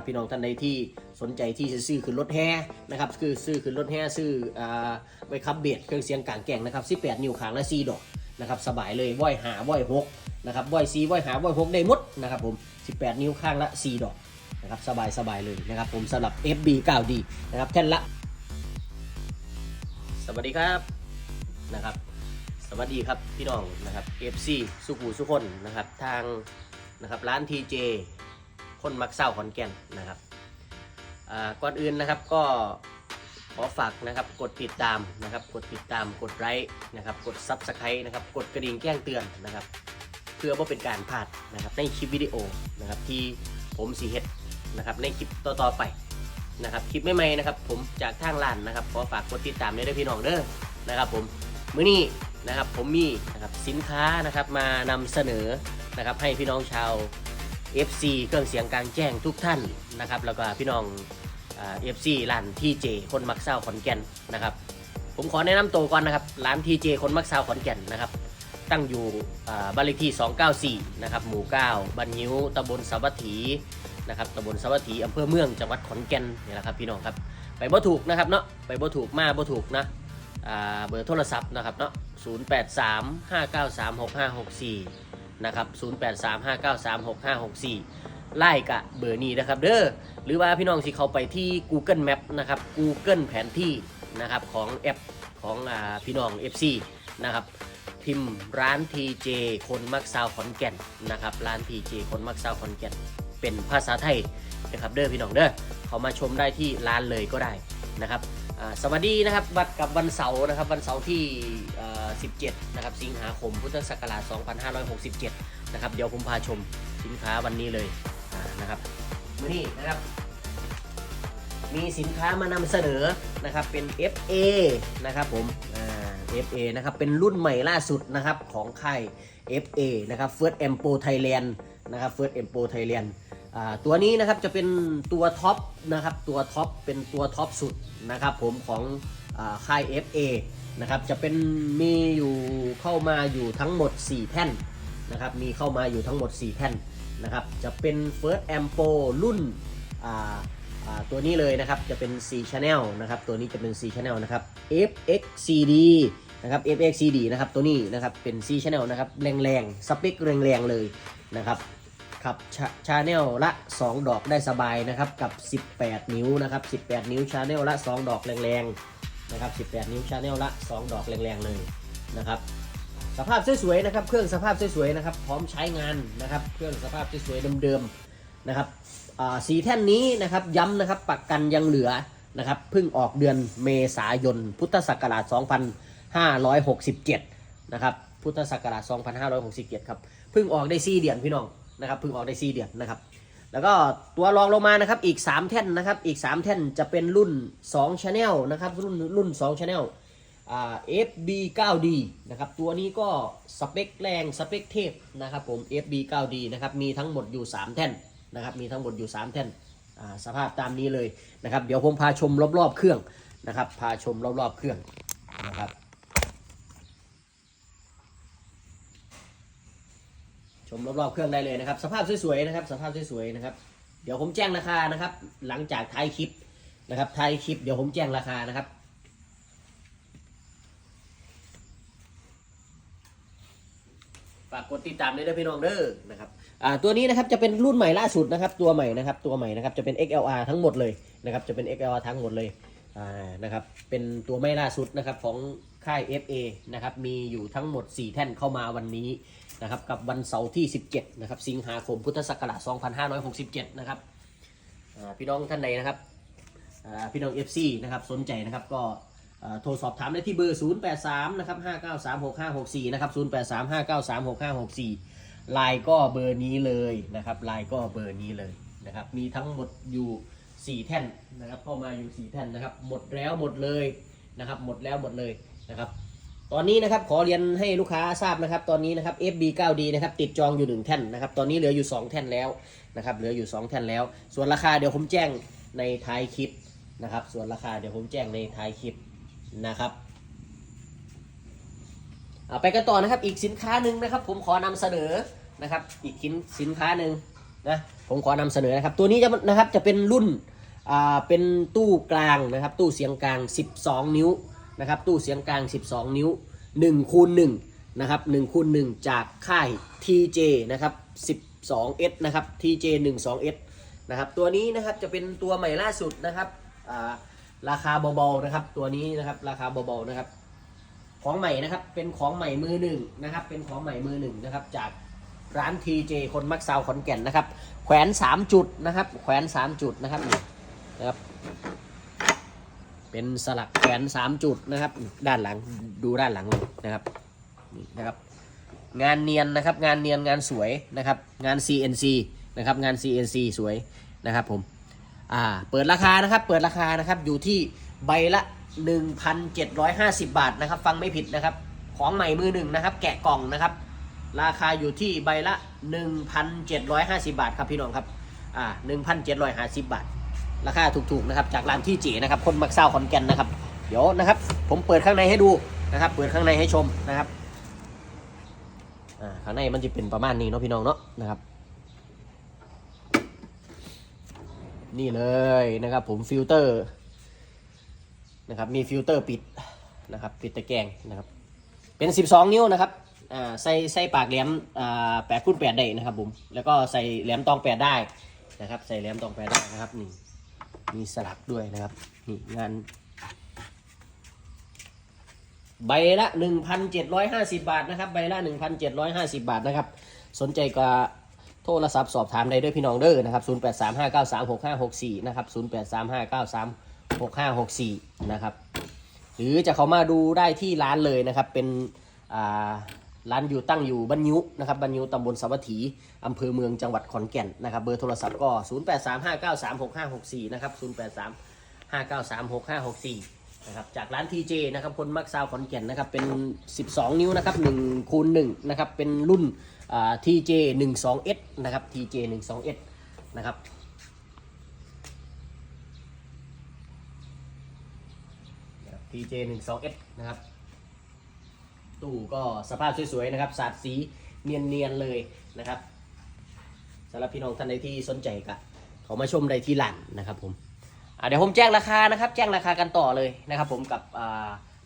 รับพี่น้องท่านใดที่สนใจที่จะซื้อขึ้นรถแห่นะครับคือซื้อขึ้นรถแห่ซื้ออ่าไว้คับเบสเครื่องเสียงกลางแก่งนะครับ18นิ้วขางละ4ดอกนะครับสบายเลยว่อยหาว่อยหกนะครับว่อยซีว่อยหาว่อยหกได้หมดนะครับผม18 นิ้วข้างละ4ดอกนะครับสบายสบายเลยนะครับผมสำหรับ FB 9D นะครับแท่นละ สวัสดีครับนะครับ สวัสดีครับพี่น้องนะครับ FC สุขูสุคนนะครับทางนะครับร้าน TJ คนมักเศร้าขอนแก่นนะครับก่อนอื่นนะครับก็ขอฝากนะครับกดติดตามนะครับ กดติดตามกดไลค์นะครับ กด Subscribe นะครับ กดกระดิ่งแจ้งเตือนนะครับ เพื่อว่าเป็นการพลาดนะครับในคลิปวิดีโอนะครับที่ผมสีเฮ็ดนะครับในคลิปต่อๆไปนะครับคลิปใหม่ๆนะครับ ผมจากทางร้านนะครับขอฝากกดติดตามด้วยเด้อพี่น้องเด้อนะครับ ผมมื้อนี้นะครับผมมีนะครับสินค้านะครับมานำเสนอนะครับให้พี่น้องชาว FC เครื่องเสียงกลางแจ้งทุกท่านนะครับแล้วก็พี่น้องเอฟซีร้านทีเจคนมักเศร้าขอนแก่นนะครับผมขอแนะนำตัวก่อนนะครับร้านทีเจคนมักเศร้าขอนแก่นนะครับตั้งอยู่บ้านเลขที่ 294 นะครับ หมู่ 9บ้านยิ้วตำบลสาวัตถีนะครับตำบลสาวัตถีอำเภอเมืองจังหวัดขอนแก่นนี่แหละครับพี่น้องครับไปบ่ถูกนะครับเนาะไปบ่ถูกมาบ่ถูกนะเบอร์โทรศัพท์นะครับเนาะ083 593 6564 นะครับ 083 593 6564 ไล่กะเบอร์นี้นะครับเด้อหรือว่าพี่น้องสิเขาไปที่ Google Map นะครับ Google แผนที่นะครับของแอปของอพี่น้อง FC นะครับพิมพ์ร้าน TJ คนมักซาวขอนแก่นนะครับร้าน TJ คนมักซาวขอนแก่น เป็นภาษาไทยนะครับเด้อพี่น้องเด้อเขามาชมได้ที่ร้านเลยก็ได้นะครับ สวัสดีนะครับบัดกับวันเสาร์นะครับวันเสาร์ที่ 17 นะครับสิงหาคมพุทธศักราช 2567 นะครับเดี๋ยวผมพาชมสินค้าวันนี้เลยนะครับมือนี้นะครับ มีสินค้ามานำเสนอนะครับเป็น FA นะครับผม FA นะครับเป็นรุ่นใหม่ล่าสุดนะครับของค่าย FA นะครับ First Empo Thailand นะครับ First Empo Thailand ตัวนี้นะครับจะเป็นตัวท็อปนะครับตัวท็อปเป็นตัวท็อปสุดนะครับผมของค่าย FA นะครับจะเป็นมีอยู่เข้ามาอยู่ทั้งหมด 4 แท่นนะครับมีเข้ามาอยู่ทั้งหมด 4 แท่นนะครับจะเป็น First Ampo รุ่นตัวนี้เลยนะครับจะเป็น C channel นะครับตัวนี้จะเป็น C channel นะครับ FXCD นะครับ FXCD นะครับตัวนี้นะครับเป็น C channel นะครับแรงๆสเปคแรงๆเลยนะครับ ขับชาแนลละ 2 ดอกได้สบายนะครับกับ 18 นิ้วนะครับ 18 นิ้วชาแนลละ 2 ดอกแรงๆนะครับ 18 นิ้วชาแนลละ 2 ดอกแรงๆเลยนะครับสภาพสวยๆนะครับเครื่องสภาพสวยๆนะครับพร้อมใช้งานนะครับเครื่องสภาพสวยๆเดิมๆนะครับสีแท่นนี้นะครับย้ำนะครับปักกันยังเหลือนะครับเพิ่งออกเดือนเมษายน พุทธศักราช 2567 นะครับพุทธศักราช 2567 ครับเพิ่งออกได้4เดือนพี่น้อง นะครับเพิ่งออกได้4เดือนนะครับ แล้วก็ตัวรองลงมานะครับอีก 3 แท่นนะครับอีก 3 แท่นจะเป็นรุ่น2 Channel นะครับรุ่นรุ่น2 Channel อ่า FB9D นะครับตัวนี้ก็สเปคแรงสเปคเทพนะครับผม FB9D นะครับมีทั้งหมดอยู่ 3 แท่นนะครับมีทั้งหมดอยู่ 3 แท่นอ่าสภาพตามนี้เลยนะครับเดี๋ยวผมพาชมรอบๆเครื่องนะครับพาชมรอบๆเครื่องนะครับ ชมรอบๆเครื่องได้เลยนะครับ สภาพสวยๆนะครับ สภาพสวยๆนะครับ เดี๋ยวผมแจ้งราคานะครับ หลังจากท้ายคลิปนะครับท้ายคลิปเดี๋ยวผมแจ้งราคานะครับฝากกดติดตามด้วยนะพี่น้องเด้อนะครับอ่าตัวนี้นะครับจะเป็นรุ่นใหม่ล่าสุดนะครับตัวใหม่นะครับตัวใหม่นะครับจะเป็น XLR ทั้งหมดเลยนะครับจะเป็น XLR ทั้งหมดเลยอ่านะครับเป็นตัวไม่ล่าสุดนะครับของค่าย FA นะครับมีอยู่ทั้งหมด 4 แท่นเข้ามาวันนี้ นะครับกับวันเสาร์ที่ 17 นะครับ สิงหาคมพุทธศักราช 2567 นะครับพี่น้องท่านใดนะครับพี่น้อง FC นะครับสนใจนะครับก็โทรสอบถามได้ที่เบอร์ 083 นะครับ 5936564 นะครับ 083 5936564 ไลน์ก็เบอร์นี้เลยนะครับ ไลน์ก็เบอร์นี้เลยนะครับ มีทั้งหมดอยู่ 4 แท่นนะครับ เข้ามาอยู่ 4 แท่นนะครับ หมดแล้วหมดเลยนะครับ หมดแล้วหมดเลยนะครับ ตอนนี้นะครับขอเรียนให้ลูกค้าทราบนะครับ ตอนนี้นะครับ FB9D นะครับติดจองอยู่ 1 แท่นนะครับ ตอนนี้เหลืออยู่ 2 แท่นแล้วนะครับ เหลืออยู่ 2 แท่นแล้ว ส่วนราคาเดี๋ยวผมแจ้งในท้ายคลิปนะครับ ส่วนราคาเดี๋ยวผมแจ้งในท้ายคลิปนะครับเอาไปกันต่อนะครับ อีกสินค้าหนึ่งนะครับ ผมขอนำเสนอนะครับ อีกสินสินค้าหนึ่งนะ ผมขอนำเสนอนะครับ ตัวนี้จะนะครับจะเป็นรุ่นอ่าเป็นตู้กลางนะครับ ตู้เสียงกลาง 12 นิ้ว นะครับตู้เสียงกลาง 12 นิ้ว1คูณ1นะครับ1คูณ1จากค่าย TJ นะครับ 12S นะครับ TJ 12S นะครับตัวนี้นะครับจะเป็นตัวใหม่ล่าสุดนะครับราคาเบาๆนะครับตัวนี้นะครับราคาเบาๆนะครับของใหม่นะครับเป็นของใหม่มือหนึ่งนะครับเป็นของใหม่มือหนึ่งนะครับจากร้าน TJ คนมักซาวขอนแก่นนะครับแขวน 3 จุดนะครับแขวน 3 จุดนะครับนะครับ เป็นสลักแขวน3จุดนะครับ ด้านหลังดูด้านหลังเลยนะครับนี่นะครับ งานเนียนนะครับ งานเนียนงานสวยนะครับ งาน CNC นะครับ งาน CNC สวยนะครับผมอ่าเปิดราคานะครับเปิดราคานะครับอยู่ที่ใบละ 1,750 บาทนะครับ ฟังไม่ผิดนะครับ ของใหม่มือหนึ่งนะครับ แกะกล่องนะครับ ราคาอยู่ที่ใบละ 1,750 บาทครับพี่น้องครับอ่า1,750 บาท ราคาถูกๆนะครับจากร้านที่เจนะครับคนมักเศร้าขอนแก่นนะครับ เดี๋ยวนะครับ ผมเปิดข้างในให้ดูนะครับ เปิดข้างในให้ชมนะครับข้างในมันจะเป็นประมาณนี้เนาะพี่น้องเนาะนะครับ นี่เลยนะครับ ผมฟิลเตอร์นะครับมีฟิลเตอร์ปิดนะครับปิดตะแกรงนะครับ เป็น 12 นิ้วนะครับอ่าใส่ใส่ปากแหลมอ่าแปดคูณแปดได้นะครับผมแล้วก็ใส่แหลมตองแปดได้นะครับ ใส่แหลมตองแปดได้นะครับนี่ มีสลักด้วยนะครับ นี่งาน ใบละ 1,750 บาทนะครับ ใบละ 1,750 บาทนะครับ สนใจก็โทรศัพท์สอบถามได้ด้วยพี่น้องเด้อนะครับ 0835936564 นะครับ 0835936564 นะครับ หรือจะเขามาดูได้ที่ร้านเลยนะครับ เป็นอ่า ร้านอยู่ตั้งอยู่บ้านยุนะครับบ้านยุตำบลสาวัตถีอำเภอเมืองจังหวัดขอนแก่นนะครับเบอร์โทรศัพท์ก็ 0835936564 นะครับ 0835936564 นะครับจากร้าน TJ นะครับคนมักซาวขอนแก่นนะครับเป็น 12 นิ้วนะครับ1คูณ1นะครับเป็นรุ่นอ่า TJ 12S นะครับ TJ 12S นะครับ TJ 12S นะครับ ตู้ก็สภาพสวยๆนะครับสาดสีเนียนๆเลยนะครับสำหรับพี่น้องท่านใดที่สนใจก็เขามาชมได้ที่หลันนะครับผมเดี๋ยวผมแจ้งราคานะครับ แจ้งราคากันต่อเลยนะครับ ผมกับ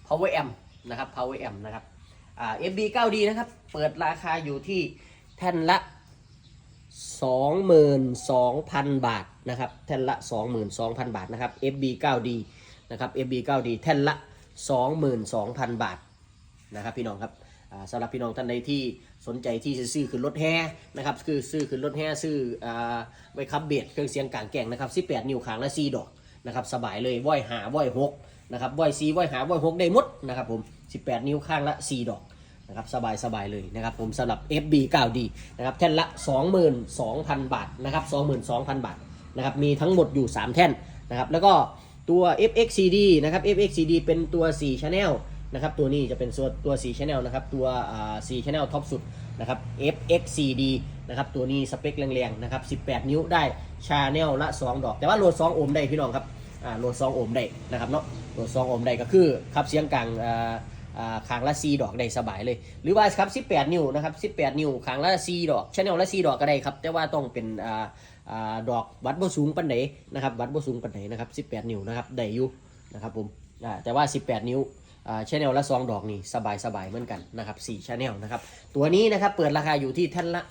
Power M นะครับ Power M นะครับ FB 9D นะครับ เปิดราคาอยู่ที่แท่นละ 22,000 บาทนะครับ แท่นละ 22,000 บาทนะครับ FB 9D นะครับ FB 9D แท่นละ 22,000 บาท นะครับพี่น้องครับสำหรับพี่น้องท่านใดที่สนใจที่จะซื้อขึ้นรถแห่นะครับคือซื้อขึ้นรถแห่ซื้ออไว้คับเบสเครื่องเสียงกลางแก่งนะครับ 18 นิ้วขางละ4ดอกนะครับสบายเลยว้อยหาว้อยหกนะครับว้อยซีว้อยหาว้อยหกได้หมดนะครับผม 18 นิ้วข้างละ 4 ดอกนะครับสบายสบายเลยนะครับผมสำหรับ FB 9D นะครับแท่นละ 22,000 บาทนะครับ22,000 บาทนะครับมีทั้งหมดอยู่ 3 แท่นนะครับแล้วก็ตัว FXCD นะครับ FXCD เป็นตัว 4 Channel นะครับตัวนี้จะเป็นส่วตัว4 Channel นะครับตัว4 Channel ท็อปสุดนะครับ FXCD นะครับตัวนี้สเปคแรงๆนะครับ 18 นิ้วได้ Channel ละ 2 ดอก แต่ว่าโหลด 2 โอห์มได้พี่น้องครับอ่าโหลด 2 โอห์มได้นะครับเนาะโหลด 2 โอห์มได้ก็คือขับเสียงกลางอ่าอ่าขางละ4ดอกได้สบายเลย หรือว่าครับ 18 นิ้วนะครับ18 นิ้วขางละ4ดอก Channel ละ4ดอกก็ได้ครับ แต่ว่าต้องเป็นอ่าอ่าดอกวัดบ่สูงปานใดนะครับวัดบ่สูงปานใดนะครับ18 นิ้วนะครับได้อยู่นะครับผมอ่าแต่ว่า 18 นิ้ว ชแนลละซองดอกนี่สบายสบายเหมือนกันนะครับ4ชแนลนะครับตัวนี้นะครับเปิดราคาอยู่ที่แท่นละ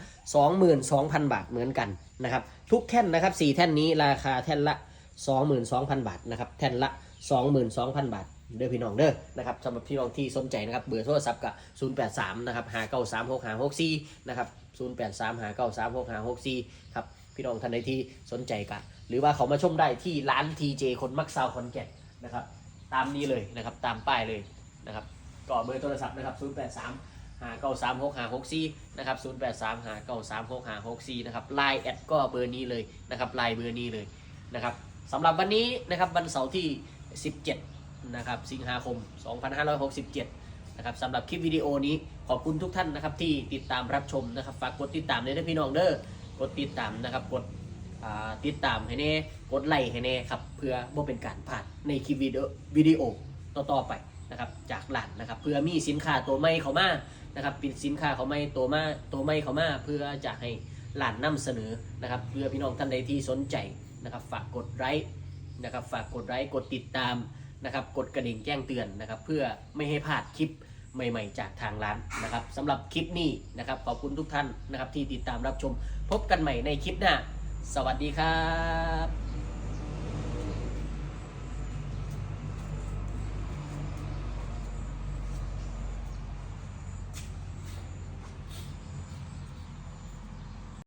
22,000 บาทเหมือนกันนะครับทุกแท่นนะครับ4แท่นนี้ราคาแท่นละ 22,000 บาทนะครับแท่นละ 22,000 บาทเด้อพี่น้องเด้อนะครับสำหรับพี่น้องที่สนใจนะครับเบอร์โทรศัพท์กับ083นะครับ5936564นะครับ083 5936564ครับพี่น้องท่านใดที่สนใจกันหรือว่าเขามาชมได้ที่ร้าน TJ คนมักซาวคอนแก่นนะครับ ตามนี้เลยนะครับตามป้ายเลยนะครับก็เบอร์โทรศัพท์นะครับ 083 5 9 3 6 5 6 4นะครับ083 5 9 3 6 5 6 4นะครับไลน์แอดก็เบอร์นี้เลยนะครับไลน์เบอร์นี้เลยนะครับสำหรับวันนี้นะครับวันเสาร์ที่ 17นะครับสิงหาคม 2567นะครับสำหรับคลิปวิดีโอนี้ขอบคุณทุกท่านนะครับที่ติดตามรับชมนะครับฝากกดติดตามเลยนะพี่น้องเด้อกดติดตามนะครับกด ติดตามให้แน่กดไลค์ให้แน่ครับเพื่อบ่เป็นการพลาดในคลิปวิดีโอวิดีโอต่อๆไปนะครับจากหลานนะครับเพื่อมีสินค้าตัวใหม่เข้ามานะครับเป็นสินค้าเขาไม่ตัวมาตัวใหม่เข้ามาเพื่อจะให้ร้านนำเสนอนะครับเพื่อพี่น้องท่านใดที่สนใจนะครับฝากกดไลค์นะครับฝากกดไลค์กดติดตามนะครับกดกระดิ่งแจ้งเตือนนะครับเพื่อไม่ให้พลาดคลิปใหม่ๆ จากทางร้านนะครับสำหรับคลิปนี้นะครับขอบคุณทุกท่านนะครับที่ติดตามรับชม พบกันใหม่ในคลิปหน้า สวัสดีครับ